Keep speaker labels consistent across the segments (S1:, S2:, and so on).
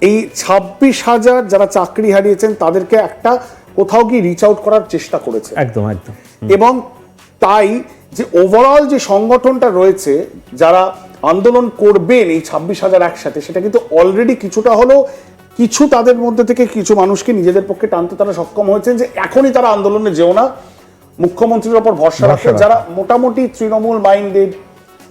S1: এই ছাব্বিশ হাজার যারা চাকরি হারিয়েছেন তাদেরকে একটা কোথাও গিয়ে রিচ আউট করার চেষ্টা করেছে।
S2: একদম একদম।
S1: এবং তাই যে ওভারঅল যে সংগঠনটা রয়েছে যারা আন্দোলন করবেন এই ছাব্বিশ হাজার একসাথে সেটা কিন্তু অলরেডি কিছুটা হলেও কিছু তাদের মধ্যে থেকে কিছু মানুষকে নিজেদের পক্ষে টানতে তারা সক্ষম হয়েছেন যে এখনই তারা আন্দোলনে যেও না। মুখ্যমন্ত্রীর ওপর ভরসা রাখে
S2: রাখে।
S1: যারা মোটামুটি তৃণমূল মাইন্ডেড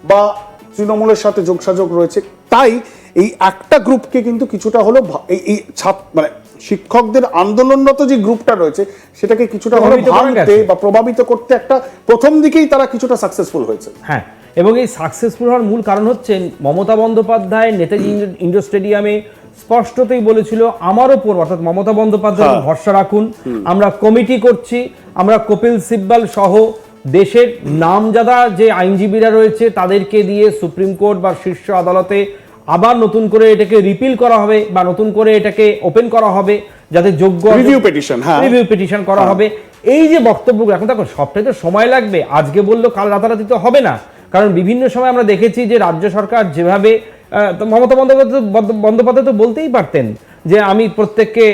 S1: বা তৃণমূলের সাথে যোগসাযোগ রয়েছে তাই এই একটা গ্রুপকে কিন্তু কিছুটা হলো এই এই ছাত্র মানে শিক্ষকদের আন্দোলনরত যে গ্রুপটা রয়েছে সেটাকে কিছুটা হলো ভাঙতে বা প্রভাবিত করতে একটা প্রথম দিকেই তারা কিছুটা সাকসেসফুল হয়েছে।
S2: হ্যাঁ এবং এই সাকসেসফুল হওয়ার মূল কারণ হচ্ছে Mamata Bandyopadhyay Netaji indo- indoor stadium স্পষ্টতই বলেছিল আমার ওপর অর্থাৎ মমতা বন্দ্যোপাধ্যায়
S1: হ্যাঁ।
S2: ভরসা রাখুন। আমরা কমিটি করছি আমরা কপিল সিব্বাল সহ দেশের নামজাদা যে আইনজীবীরা রয়েছে তাদেরকে দিয়ে সুপ্রিম কোর্ট বা শীর্ষ আদালতে আবার নতুন করে এটাকে রিপিল করা হবে বা নতুন করে এটাকে ওপেন করা হবে যাতে যোগ্য
S1: রিভিউ পিটিশন হ্যাঁ।
S2: রিভিউ পিটিশন করা হবে। এই যে বক্তব্য এখন দেখো সবটাই তো সময় লাগবে। আজকে বলল কাল রাতারাতি তো হবে না। কারণ বিভিন্ন সময় আমরা দেখেছি যে রাজ্য সরকার যেভাবে মমতা বন্দ্যোপাধ্যায় বন্দ্যোপাধ্যায় তো বলতেই পারতেন যে আমি প্রত্যেককে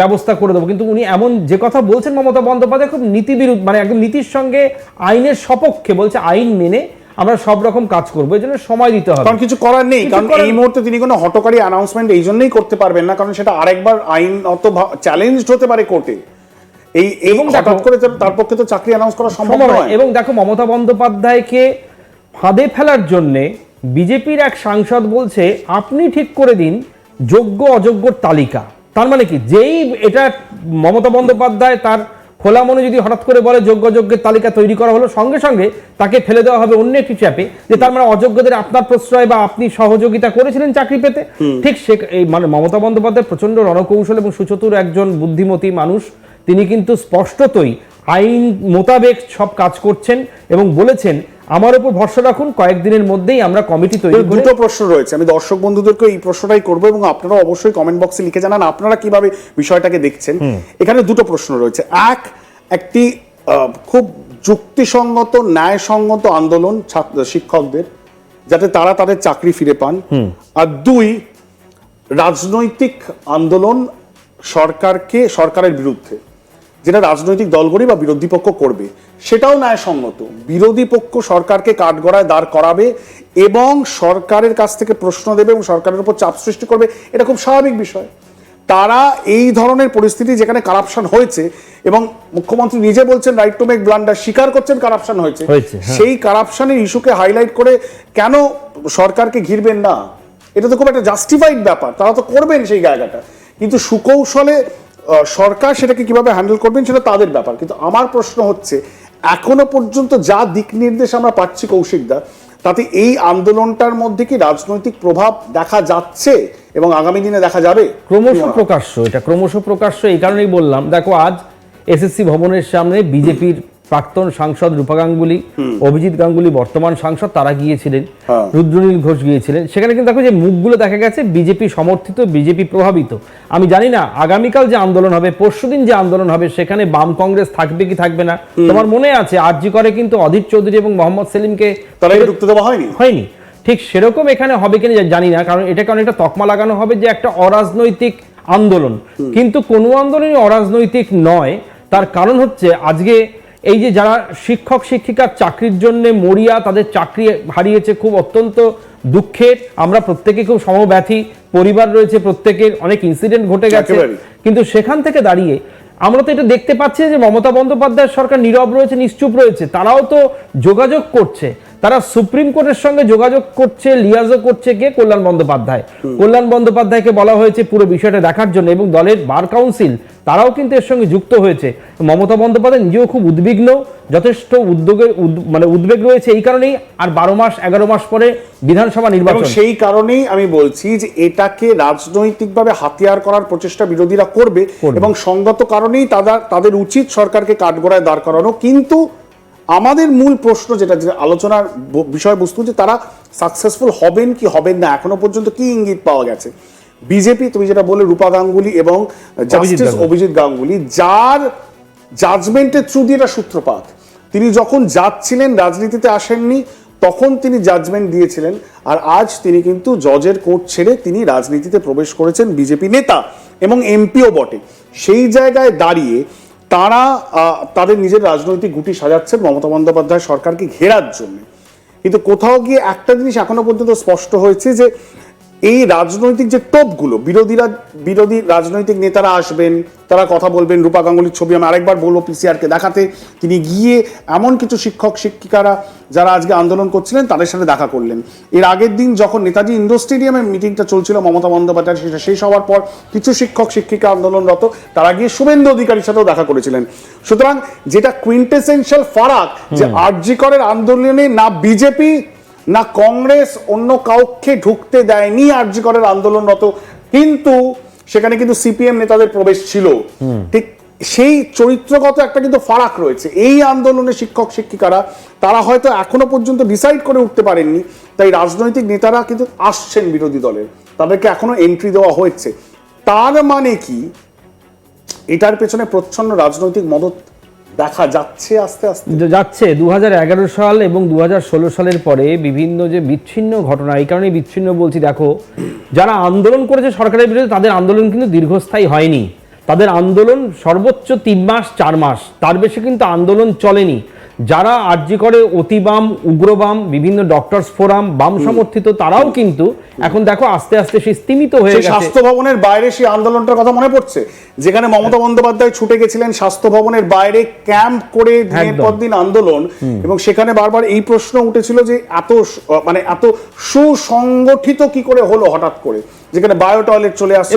S2: ব্যবস্থা করে দেবো। কিন্তু উনি এমন যে কথা বলছেন মমতা বন্দ্যোপাধ্যায় খুব নীতি বিরুদ্ধ মানে একদম নীতির সঙ্গে আইনের সপক্ষে বলছে আইন মেনে আমরা সব রকম কাজ করব এই জন্য সময় দিতে হবে।
S1: কারণ কিছু করার নেই কারণ এই মুহূর্তে তিনি কোনো হটকারী অ্যানাউন্সমেন্ট এই জন্যই করতে পারবেন না কারণ সেটা আরেকবার আইন অত চ্যালেঞ্জড হতে পারে কোর্টে এই এবং হঠাৎ করে তার পক্ষে তো চাকরি অ্যানাউন্স করা সম্ভব।
S2: নয়। এবং দেখো মমতা বন্দ্যোপাধ্যায়কে ফাঁদে ফেলার জন্যে বিজেপির এক সাংসদ বলছে আপনি ঠিক করে দিন যোগ্য অযোগ্যর তালিকা। তার মানে কি? যেই এটা মমতা বন্দ্যোপাধ্যায় তার খোলা মনে যদি হঠাৎ করে বলে যোগ্য যোগ্যের তালিকা তৈরি করা হলো সঙ্গে সঙ্গে তাকে ফেলে দেওয়া হবে অন্য একটি চ্যাপে যে তার মানে অযোগ্যদের আপনার প্রশ্রয় বা আপনি সহযোগিতা করেছিলেন চাকরি পেতে। ঠিক সে এই মানে মমতা বন্দ্যোপাধ্যায় প্রচণ্ড রণকৌশল এবং সুচতুর একজন বুদ্ধিমতী মানুষ। তিনি কিন্তু স্পষ্টতই আইন মোতাবেক সব কাজ করছেন এবং বলেছেন আমার উপর ভরসা রাখুন কয়েকদিনের মধ্যেই আমরা কমিটি তৈরি করে
S1: দুটো প্রশ্ন রয়েছে। আমি দর্শক বন্ধুদেরকে এই প্রশ্নটাই করব এবং আপনারা অবশ্যই কমেন্ট বক্সে লিখে জানান আপনারা কীভাবে বিষয়টাকে দেখছেন। এখানে দুটো প্রশ্ন রয়েছে। এক একটি আহ, খুব যুক্তিসঙ্গত ন্যায়সঙ্গত আন্দোলন ছাত্র শিক্ষকদের যাতে তারা তাদের চাকরি ফিরে পান। আর দুই রাজনৈতিক আন্দোলন সরকারকে সরকারের বিরুদ্ধে। যেটা রাজনৈতিক দলগুলি বা বিরোধী পক্ষ করবে সেটাও ন্যায়সঙ্গত। বিরোধী পক্ষ সরকারকে কাঠগড়ায় দাঁড় করাবে এবং সরকারের কাছ থেকে প্রশ্ন দেবে এবং সরকারের উপর চাপ সৃষ্টি করবে এটা খুব স্বাভাবিক বিষয়। তারা এই ধরনের পরিস্থিতি যেখানে কারাপশন হয়েছে এবং মুখ্যমন্ত্রী নিজে বলছেন রাইট টু মেক ব্লান্ডার স্বীকার করছেন কারাপশন হয়েছে
S2: হ্যাঁ।
S1: সেই কারাপশনের ইস্যুকে হাইলাইট করে কেন সরকারকে ঘিরবেন না? এটা তো খুব একটা জাস্টিফাইড ব্যাপার তারা তো করবেন সেই জায়গাটা। কিন্তু সুকৌশলে সরকার সেটাকে কীভাবে হ্যান্ডেল করবেন সেটা তাদের ব্যাপার। কিন্তু আমার প্রশ্ন হচ্ছে এখনও পর্যন্ত যা দিক নির্দেশ আমরা পাচ্ছি কৌশিকদা তাতে এই আন্দোলনটার মধ্যে কি রাজনৈতিক প্রভাব দেখা যাচ্ছে এবং আগামী দিনে দেখা যাবে?
S2: ক্রমশ প্রকাশ্য এটা ক্রমশ প্রকাশ্য এই কারণেই বললাম। দেখো আজ এসএসসি ভবনের সামনে বিজেপির প্রাক্তন সাংসদ রূপা গাঙ্গুলি অভিজিৎ গাঙ্গুলি বর্তমান সাংসদ তারা গিয়েছিলেন।
S1: হ্যাঁ।
S2: রুদ্রনীল ঘোষ গিয়েছিলেন। সেখানে কিন্তু দেখো যে মুখগুলো দেখা গেছে বিজেপি সমর্থিত বিজেপি প্রভাবিত। আমি জানি না আগামীকাল যে আন্দোলন হবে পরশুদিন যে আন্দোলন হবে সেখানে বাম কংগ্রেস থাকবে কি থাকবে না? তোমার মনে আছে আরজি করে কিন্তু অধীর চৌধুরী এবং মোহাম্মদ সেলিমকে
S1: ঢুকতে দেওয়া হয়নি?
S2: হয়নি। ঠিক সেরকম এখানে হবে কিনা জানি না কারণ এটা কারণ অনেকটা তকমা লাগানো হবে যে একটা অরাজনৈতিক আন্দোলন। কিন্তু কোনো আন্দোলনই অরাজনৈতিক নয়। তার কারণ হচ্ছে আজকে এই যে যারা শিক্ষক শিক্ষিকার চাকরির জন্য মরিয়া তাদের চাকরি হারিয়েছে খুব অত্যন্ত দুঃখের। আমরা প্রত্যেকে খুব সমব্যথী পরিবার রয়েছে প্রত্যেকের অনেক ইনসিডেন্ট ঘটে গেছে। কিন্তু সেখান থেকে দাঁড়িয়ে আমরা তো এটা দেখতে পাচ্ছি যে মমতা বন্দ্যোপাধ্যায় সরকার নীরব রয়েছে নিশ্চুপ রয়েছে তারাও তো যোগাযোগ করছে। তারা সুপ্রিম কোর্টের সঙ্গে যোগাযোগ করছে লিয়াজও করছে কে? কল্যাণ বন্দ্যোপাধ্যায়। কল্যাণ বন্দ্যোপাধ্যায়কে বলা হয়েছে পুরো বিষয়টা দেখার জন্য এবং দলের বার কাউন্সিল তারাও কিন্তু এর সঙ্গে যুক্ত হয়েছে। মমতা বন্দ্যোপাধ্যায় নিজেও খুব উদ্বিগ্ন যথেষ্ট উদ্যোগের উদ- মানে উদ্বেগ রয়েছে এই কারণেই আর বারো মাস এগারো মাস পরে বিধানসভা নির্বাচন।
S1: সেই কারণেই আমি বলছি যে এটাকে রাজনৈতিকভাবে হাতিয়ার করার প্রচেষ্টা বিরোধীরা করবে এবং সঙ্গত কারণেই তাদের তাদের উচিত সরকারকে কাঠগড়ায় দাঁড় করানো। কিন্তু আমাদের মূল প্রশ্ন যেটা যেটা আলোচনার বিষয়বস্তু যে তারা সাকসেসফুল হবেন কি হবেন না এখনও পর্যন্ত কি ইঙ্গিত পাওয়া গেছে? বিজেপি তুমি যেটা বলে রূপা গাঙ্গুলি এবং জাস্টিস অভিজিৎ গাঙ্গুলি যার জাজমেন্টের থ্রু দিয়ে এটা সূত্রপাত। তিনি যখন যাচ্ছিলেন রাজনীতিতে আসেননি তখন তিনি জাজমেন্ট দিয়েছিলেন। আর আজ তিনি কিন্তু জজের কোর্ট ছেড়ে তিনি রাজনীতিতে প্রবেশ করেছেন বিজেপি নেতা এবং এমপিও বটে। সেই জায়গায় দাঁড়িয়ে তারা তাদের নিজের রাজনৈতিক গুটি সাজাচ্ছেন মমতা বন্দ্যোপাধ্যায় সরকারকে ঘেরার জন্য। কিন্তু কোথাও গিয়ে একটা জিনিস এখনও পর্যন্ত স্পষ্ট হয়েছে যে এই রাজনৈতিক যে টোপগুলো বিরোধীরা বিরোধী রাজনৈতিক নেতারা আসবেন তারা কথা বলবেন রূপা গাঙ্গুলির ছবি আমি আরেকবার বলব পিসিআরকে দেখাতে। তিনি গিয়ে এমন কিছু শিক্ষক শিক্ষিকারা যারা আজকে আন্দোলন করছিলেন তাদের সাথে দেখা করলেন। এর আগের দিন যখন নেতাজি ইন্ডোর স্টেডিয়ামে মিটিংটা চলছিল মমতা বন্দ্যোপাধ্যায় সেটা শেষ হওয়ার পর কিছু শিক্ষক শিক্ষিকা আন্দোলনরত তারা গিয়ে শুভেন্দু অধিকারীর সাথেও দেখা করেছিলেন। সুতরাং যেটা কুইন্টেসেন্সিয়াল ফারাক যে আরজি করের আন্দোলনে না বিজেপি না কংগ্রেস অন্য কাউকে ঢুকতে দেয়নি আরজি করের আন্দোলনরত কিন্তু সেখানে কিন্তু সিপিএম নেতাদের প্রবেশ ছিল। ঠিক সেই চরিত্রগত একটা কিন্তু ফারাক রয়েছে। এই আন্দোলনে শিক্ষক শিক্ষিকারা তারা হয়তো এখনও পর্যন্ত ডিসাইড করে উঠতে পারেননি। তাই রাজনৈতিক নেতারা কিন্তু আসছেন বিরোধী দলের তাদেরকে এখনও এন্ট্রি দেওয়া হয়েছে। তার মানে কি? এটার পেছনে প্রচ্ছন্ন রাজনৈতিক মদত দেখা যাচ্ছে আস্তে আস্তে।
S2: যাচ্ছে। দুহাজার এগারো সাল এবং দু হাজার ষোলো সালের পরে বিভিন্ন যে বিচ্ছিন্ন ঘটনা, এই কারণে বিচ্ছিন্ন বলছি, দেখো, যারা আন্দোলন করেছে সরকারের বিরুদ্ধে, তাদের আন্দোলন কিন্তু দীর্ঘস্থায়ী হয়নি। তাদের আন্দোলন সর্বোচ্চ তিন মাস, চার মাস। তার বেশি কিন্তু আন্দোলন চলেনি। যারা আর্জি করে অতিবাম উগ্রবাম বিভিন্ন ডক্টরস ফোরাম বাম সমর্থিত তারাও কিন্তু এখন দেখো আস্তে আস্তে সেই স্তিমিত হয়ে গেছে।
S1: স্বাস্থ্য ভবনের বাইরে সেই আন্দোলনটার কথা মনে পড়ছে? যেখানে মমতা বন্দ্যোপাধ্যায় ছুটে গেছিলেন স্বাস্থ্য ভবনের বাইরে ক্যাম্প করে দিনের পর দিন আন্দোলন এবং সেখানে বারবার এই প্রশ্ন উঠেছিল যে এত মানে এত সুসংগঠিত কি করে হলো হঠাৎ করে? যেখানে বায়ো টয়লেট চলে আসছে।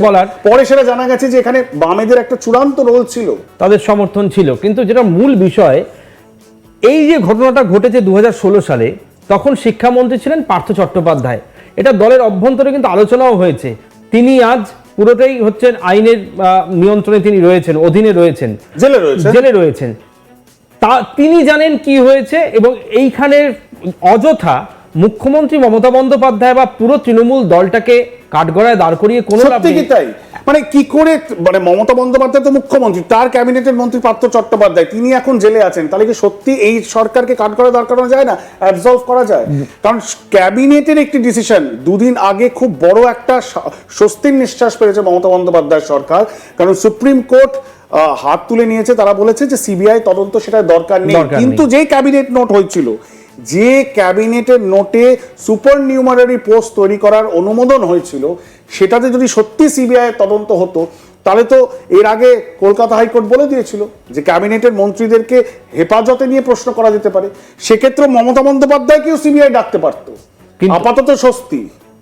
S2: বলার-
S1: পরে সেটা জানা গেছে যে এখানে বামেদের একটা চূড়ান্ত রোল ছিল।
S2: তাদের সমর্থন ছিল। কিন্তু যেটা মূল বিষয় এই যে ঘটনাটা ঘটেছে দু সালে তখন শিক্ষামন্ত্রী ছিলেন পার্থ চট্টোপাধ্যায়। এটা দলের অভ্যন্তরে কিন্তু আলোচনাও হয়েছে। তিনি আজ পুরোটাই হচ্ছেন আইনের নিয়ন্ত্রণে তিনি রয়েছেন অধীনে রয়েছেন।
S1: জেলে রয়েছে
S2: জেলে রয়েছেন। তা তিনি জানেন কি হয়েছে এবং এইখানে অযথা মুখ্যমন্ত্রী মমতা বন্দ্যোপাধ্যায় বা পুরো তৃণমূল দলটাকে কাঠগড়ায় দাঁড় করিয়ে কোনো
S1: সত্যি তাই? মানে কি করে মানে মমতা বন্দ্যোপাধ্যায় তো মুখ্যমন্ত্রী তার ক্যাবিনেটের মন্ত্রী পার্থ চট্টোপাধ্যায় তিনি এখন জেলে আছেন তাহলে কি সত্যি এই সরকারকে কাট করে দাঁড় করানো যায় না? অ্যাবজর্ভ করা যায়? কারণ ক্যাবিনেটের একটি ডিসিশন দুদিন আগে খুব বড় একটা স্বস্তির নিঃশ্বাস পেয়েছে মমতা বন্দ্যোপাধ্যায় সরকার। কারণ সুপ্রিম কোর্ট হাত তুলে নিয়েছে তারা বলেছে যে সিবিআই তদন্ত সেটা দরকার নেই।
S2: দরকার নেই।
S1: কিন্তু যেই ক্যাবিনেট নোট হয়েছিল যে ক্যাবিনেটের নোটে সুপার নিউমারারি পোস্ট তৈরি করার অনুমোদন হয়েছিল সেটাতে যদি সত্যি সিবিআই তদন্ত হতো তাহলে তো এর আগে কলকাতা হাইকোর্ট বলে দিয়েছিল যে ক্যাবিনেটের মন্ত্রীদেরকে হেফাজতে নিয়ে প্রশ্ন করা যেতে পারে। সেক্ষেত্রে মমতা বন্দ্যোপাধ্যায়কেও সিবিআই ডাকতে পারতো। আপাতত স্বস্তি।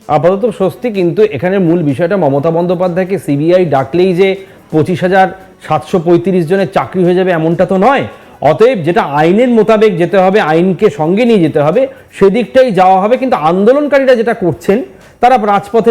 S2: আপাতত স্বস্তি কিন্তু এখানে মূল বিষয়টা মমতা বন্দ্যোপাধ্যায়কে সিবিআই ডাকলেই যে পঁচিশ হাজার সাতশো পঁয়ত্রিশ জনের চাকরি হয়ে যাবে এমনটা তো নয়। অতএব যেটা আইনের মোতাবেক যেতে হবে, আইনকে সঙ্গে নিয়ে যেতে হবে, সেদিকটাই যাওয়া হবে। কিন্তু আন্দোলনকারীরা যেটা করছেন, তারা রাজপথে